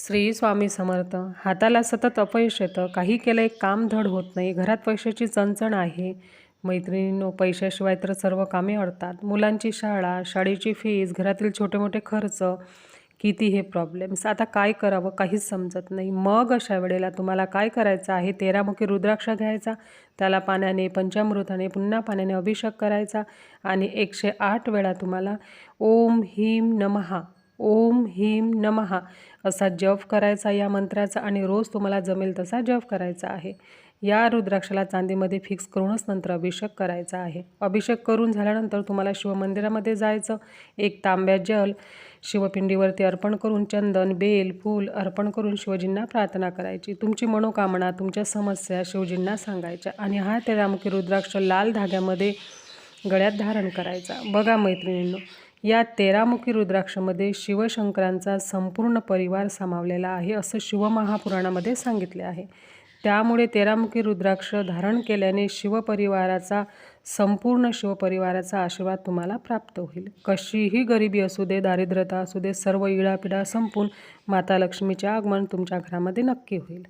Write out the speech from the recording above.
श्री स्वामी समर्थ हाताला सतत अपयश येतं. काही केलं एक काम धड होत नाही. घरात पैशाची चणचण आहे. मैत्रिणींनो पैशाशिवाय तर सर्व कामे अडतात. मुलांची शाळा शाळेची फीज घरातील छोटे मोठे खर्च किती हे प्रॉब्लेम्स आता काय करावं काहीच समजत नाही. मग अशा वेळेला तुम्हाला काय करायचं आहे? तेरामुखी रुद्राक्ष घ्यायचा त्याला पाण्याने पंचामृताने पुन्हा पाण्याने अभिषेक करायचा आणि एकशे आठ वेळा तुम्हाला ओम ह्रीम नमहा ओम ह्रीम नमहा असा जप करायचा या मंत्राचा आणि रोज तुम्हाला जमेल तसा जप करायचा आहे. या रुद्राक्षाला चांदीमध्ये फिक्स करूनच नंतर अभिषेक करायचा आहे. अभिषेक करून झाल्यानंतर तुम्हाला शिवमंदिरामध्ये जायचं. एक तांब्या जल शिवपिंडीवरती अर्पण करून चंदन बेल फूल अर्पण करून शिवजींना प्रार्थना करायची. तुमची मनोकामना तुमच्या समस्या शिवजींना सांगायच्या आणि हा तेरामुखी रुद्राक्ष लाल धाग्यामध्ये गळ्यात धारण करायचा. बघा मैत्रिणींनो या तेरामुखी रुद्राक्षामध्ये शिवशंकरांचा संपूर्ण परिवार सामावलेला आहे असं शिवमहापुराणामध्ये सांगितले आहे. त्यामुळे तेरामुखी रुद्राक्ष धारण केल्याने शिवपरिवाराचा संपूर्ण शिवपरिवाराचा आशीर्वाद तुम्हाला प्राप्त होईल. कशीही गरिबी असू दे दारिद्र्यता असू दे सर्व इडापिडा संपून माता लक्ष्मीचे आगमन तुमच्या घरामध्ये नक्की होईल.